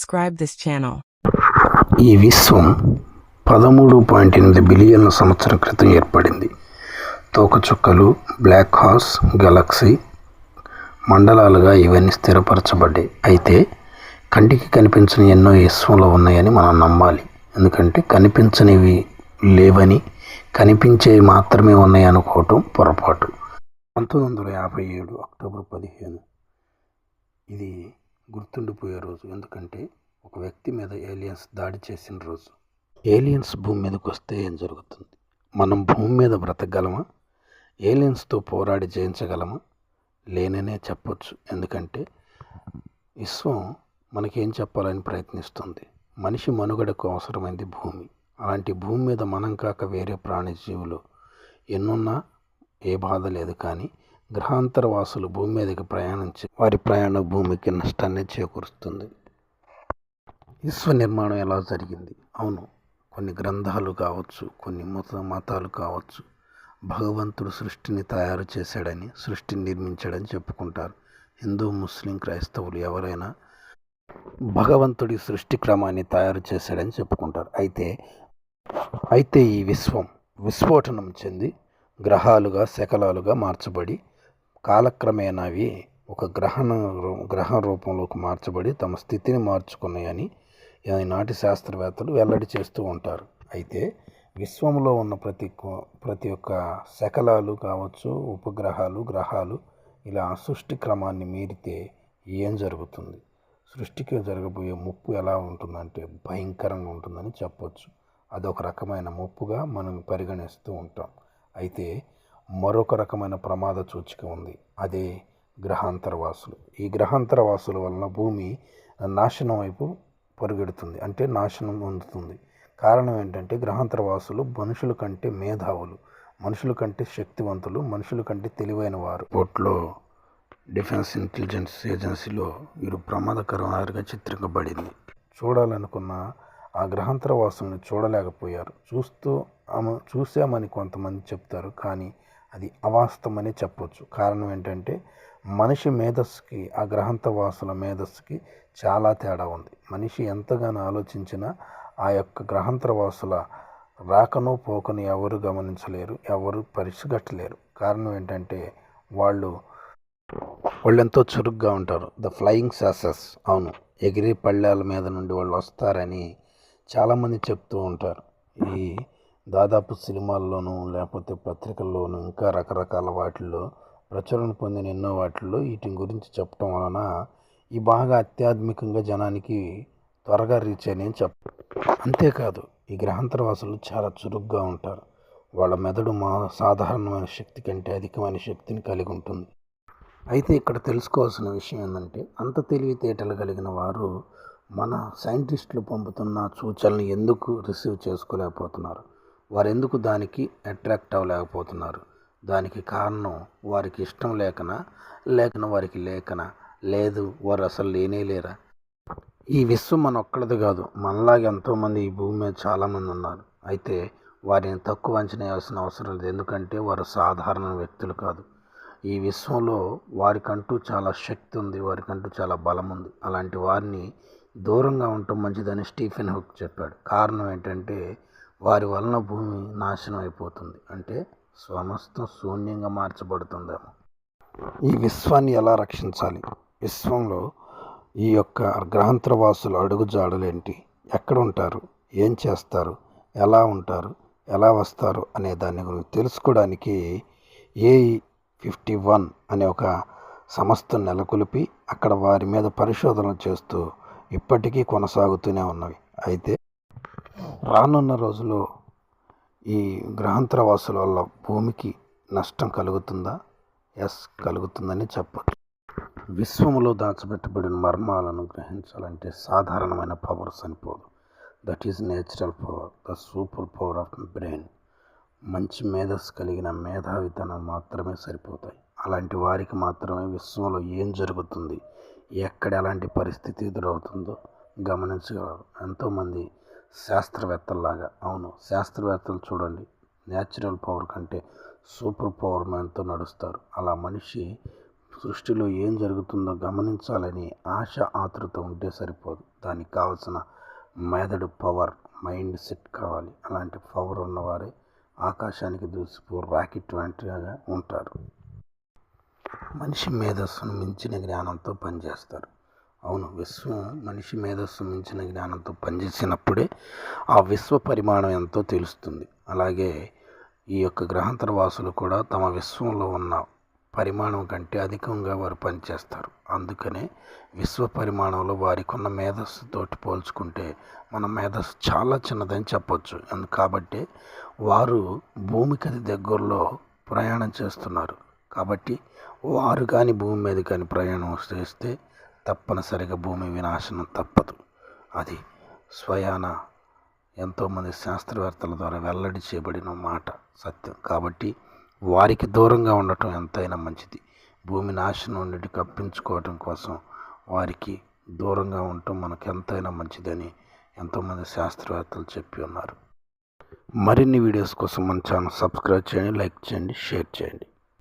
subscribe this channel. ఈ విశ్వం పదమూడు point ఎనిమిది బిలియన్ల సంవత్సరం క్రితం ఏర్పడింది. తోకచుక్కలు బ్లాక్ హాల్స్ గెలాక్సీ మండలాలుగా ఇవన్నీ స్థిరపరచబడ్డాయి. అయితే కంటికి కనిపించని ఎన్నో విశ్వంలో ఉన్నాయని మనం నమ్మాలి. ఎందుకంటే కనిపించనివి లేవని కనిపించేవి మాత్రమే ఉన్నాయి అనుకోవటం పొరపాటు. పంతొమ్మిది వందల యాభై ఏడు అక్టోబర్ పదిహేను. ఇది గుర్తుండిపోయే రోజు. ఎందుకంటే ఒక వ్యక్తి మీద ఏలియన్స్ దాడి చేసిన రోజు. ఏలియన్స్ భూమి మీదకి వస్తే ఏం జరుగుతుంది? మనం భూమి మీద బ్రతకగలమా? ఏలియన్స్తో పోరాడి జయించగలమా? లేననే చెప్పొచ్చు. ఎందుకంటే విశ్వం మనకేం చెప్పాలని ప్రయత్నిస్తుంది? మనిషి మనుగడకు అవసరమైంది భూమి. అలాంటి భూమి మీద మనం కాక వేరే ప్రాణిజీవులు ఎన్నున్నా ఏ బాధ లేదు కానీ గ్రహాంతర వాసులు భూమి మీదకి ప్రయాణించి వారి ప్రయాణ భూమికి నష్టాన్ని చేకూరుస్తుంది. విశ్వ నిర్మాణం ఎలా జరిగింది? అవును కొన్ని గ్రంథాలు కావచ్చు కొన్ని మత మతాలు కావచ్చు. భగవంతుడు సృష్టిని తయారు చేశాడని సృష్టిని నిర్మించాడని చెప్పుకుంటారు. హిందూ ముస్లిం క్రైస్తవులు ఎవరైనా భగవంతుడి సృష్టి క్రమాన్ని తయారు చేశాడని చెప్పుకుంటారు. అయితే అయితే ఈ విశ్వం విస్ఫోటనం చెంది గ్రహాలుగా శకలాలుగా మార్చబడి కాలక్రమేణా అవి ఒక గ్రహణ రూ- గ్రహ రూపంలోకి మార్చబడి తమ స్థితిని మార్చుకున్నాయని ఈనాటి శాస్త్రవేత్తలు వెల్లడి చేస్తూ ఉంటారు. అయితే విశ్వంలో ఉన్న ప్రతి కో- ప్రతి ఒక్క శకలాలు కావచ్చు ఉపగ్రహాలు గ్రహాలు ఇలా సృష్టి క్రమాన్ని మీరితే ఏం జరుగుతుంది? సృష్టికి జరగబోయే ముప్పు ఎలా ఉంటుందంటే భయంకరంగా ఉంటుందని చెప్పొచ్చు. అదొక రకమైన ముప్పుగా మనం పరిగణిస్తూ ఉంటాం. అయితే మరొక రకమైన ప్రమాద సూచిక ఉంది. అదే గ్రహాంతరవాసులు. ఈ గ్రహాంతరవాసుల వలన భూమి నాశనం వైపు పరుగెడుతుంది. అంటే నాశనం పొందుతుంది. కారణం ఏంటంటే గ్రహాంతరవాసులు మనుషుల కంటే మేధావులు. మనుషుల కంటే శక్తివంతులు. మనుషుల కంటే తెలివైన వారు. పోట్లో డిఫెన్స్ ఇంటెలిజెన్స్ ఏజెన్సీలో వీరు ప్రమాదకరంగా చిత్రించబడింది చూడాలనుకున్న ఆ గ్రహాంతర వాసుల్ని చూడలేకపోయారు. చూస్తూ ఆమె చూసామని కొంతమంది చెప్తారు. కానీ అది అవాస్తవమనే చెప్పొచ్చు. కారణం ఏంటంటే మనిషి మేధస్సుకి ఆ గ్రహాంతర వాసుల మేధస్సుకి చాలా తేడా ఉంది. మనిషి ఎంతగానో ఆలోచించినా ఆ యొక్క గ్రహాంతర వాసుల రాకను పోకను ఎవరు గమనించలేరు ఎవరు పరిసిగట్టలేరు కారణం ఏంటంటే వాళ్ళు వాళ్ళు ఎంతో చురుగ్గా ఉంటారు. ద ఫ్లయింగ్ సాసెస్. అవును ఎగిరి పళ్ళాల మీద నుండి వాళ్ళు వస్తారని చాలామంది చెప్తూ ఉంటారు. ఈ దాదాపు సినిమాల్లోనూ లేకపోతే పత్రికల్లోనూ ఇంకా రకరకాల వాటిల్లో ప్రచురణ పొందిన ఎన్నో వాటిల్లో వీటి గురించి చెప్పడం వలన ఈ బాగా అత్యాధునికంగా జనానికి త్వరగా రీచ్ అని చెప్ప అంతేకాదు ఈ గ్రహాంతర వాసులు చాలా చురుగ్గా ఉంటారు. వాళ్ళ మెదడు మా సాధారణమైన శక్తి కంటే అధికమైన శక్తిని కలిగి ఉంటుంది. అయితే ఇక్కడ తెలుసుకోవాల్సిన విషయం ఏంటంటే అంత తెలివితేటలు కలిగిన వారు మన సైంటిస్టులు పంపుతున్న సూచనలు ఎందుకు రిసీవ్ చేసుకోలేకపోతున్నారు? వారెందుకు దానికి అట్రాక్ట్ అవ్వలేకపోతున్నారు? దానికి కారణం వారికి ఇష్టం లేకనా? లేకన వారికి లేకనా? లేదు వారు అసలు లేనే లేరా? ఈ విశ్వం మన ఒక్కడిది కాదు. మనలాగే ఎంతోమంది ఈ భూమి మీద చాలామంది ఉన్నారు. అయితే వారిని తక్కువ అంచనా వేయాల్సిన అవసరం లేదు. ఎందుకంటే వారు సాధారణ వ్యక్తులు కాదు. ఈ విశ్వంలో వారికంటూ చాలా శక్తి ఉంది. వారికంటూ చాలా బలం ఉంది. అలాంటి వారిని దూరంగా ఉండటం మంచిదని స్టీఫెన్ హుక్ చెప్పాడు. కారణం ఏంటంటే వారి వలన భూమి నాశనం అయిపోతుంది. అంటే సమస్తం శూన్యంగా మార్చబడుతుందేమో. ఈ విశ్వాన్ని ఎలా రక్షించాలి? విశ్వంలో ఈ యొక్క గ్రహాంతర వాసులు అడుగుజాడలేంటి ఎక్కడ ఉంటారు ఏం చేస్తారు? ఎలా ఉంటారు? ఎలా వస్తారు? అనే దాని గురించి తెలుసుకోవడానికి ఏ ఫిఫ్టీ వన్ అనే ఒక సంస్థను నెలకొల్పి అక్కడ వారి మీద పరిశోధనలు చేస్తూ ఇప్పటికీ కొనసాగుతూనే ఉన్నవి. అయితే రానున్న రోజుల్లో ఈ గ్రహాంతర వాసుల వల్ల భూమికి నష్టం కలుగుతుందా? ఎస్ కలుగుతుందని చెప్పచ్చు. విశ్వంలో దాచబెట్టబడిన మర్మాలను గ్రహించాలంటే సాధారణమైన పవర్ సరిపోదు. That is natural power the super power of brain. మంచి మేధస్సు కలిగిన మేధావితనం మాత్రమే సరిపోతాయి. అలాంటి వారికి మాత్రమే విశ్వంలో ఏం జరుగుతుంది? ఎక్కడ ఎలాంటి పరిస్థితి ఎదురవుతుందో గమనించగలరు. ఎంతోమంది శాస్త్రవేత్తల్లాగా. అవును శాస్త్రవేత్తలు చూడండి. న్యాచురల్ పవర్ కంటే సూపర్ పవర్ మ్యాన్తో నడుస్తారు. అలా మనిషి సృష్టిలో ఏం జరుగుతుందో గమనించాలని ఆశ ఆతృత ఉంటే సరిపోదు. దానికి కావలసిన మెదడు పవర్ మైండ్ సెట్ కావాలి. అలాంటి పవర్ ఉన్నవారే ఆకాశానికి దూసిపో రాకెట్ వంటిగా ఉంటారు. మనిషి మేధస్సును మించిన జ్ఞానంతో పనిచేస్తారు. అవును విశ్వం మనిషి మేధస్సు మించిన జ్ఞానంతో పనిచేసినప్పుడే ఆ విశ్వ పరిమాణం ఎంతో తెలుస్తుంది. అలాగే ఈ యొక్క గ్రహాంతర వాసులు కూడా తమ విశ్వంలో ఉన్న పరిమాణం కంటే అధికంగా వారు పనిచేస్తారు. అందుకనే విశ్వ పరిమాణంలో వారికి ఉన్న మేధస్సుతోటి పోల్చుకుంటే మన మేధస్సు చాలా చిన్నదని చెప్పొచ్చు. అందు కాబట్టి వారు భూమికి అతి దగ్గరలో ప్రయాణం చేస్తున్నారు. కాబట్టి వారు కానీ భూమి మీద కానీ ప్రయాణం చేస్తే తప్పనిసరిగా భూమి వినాశనం తప్పదు. అది స్వయాన ఎంతోమంది శాస్త్రవేత్తల ద్వారా వెల్లడి చేయబడిన మాట సత్యం. కాబట్టి వారికి దూరంగా ఉండటం ఎంతైనా మంచిది. భూమి నాశనం నుండి కప్పించుకోవటం కోసం వారికి దూరంగా ఉండటం మనకు ఎంతైనా మంచిదని ఎంతోమంది శాస్త్రవేత్తలు చెప్పి ఉన్నారు. మరిన్ని వీడియోస్ కోసం మన ఛానల్ సబ్స్క్రైబ్ చేయండి లైక్ చేయండి షేర్ చేయండి.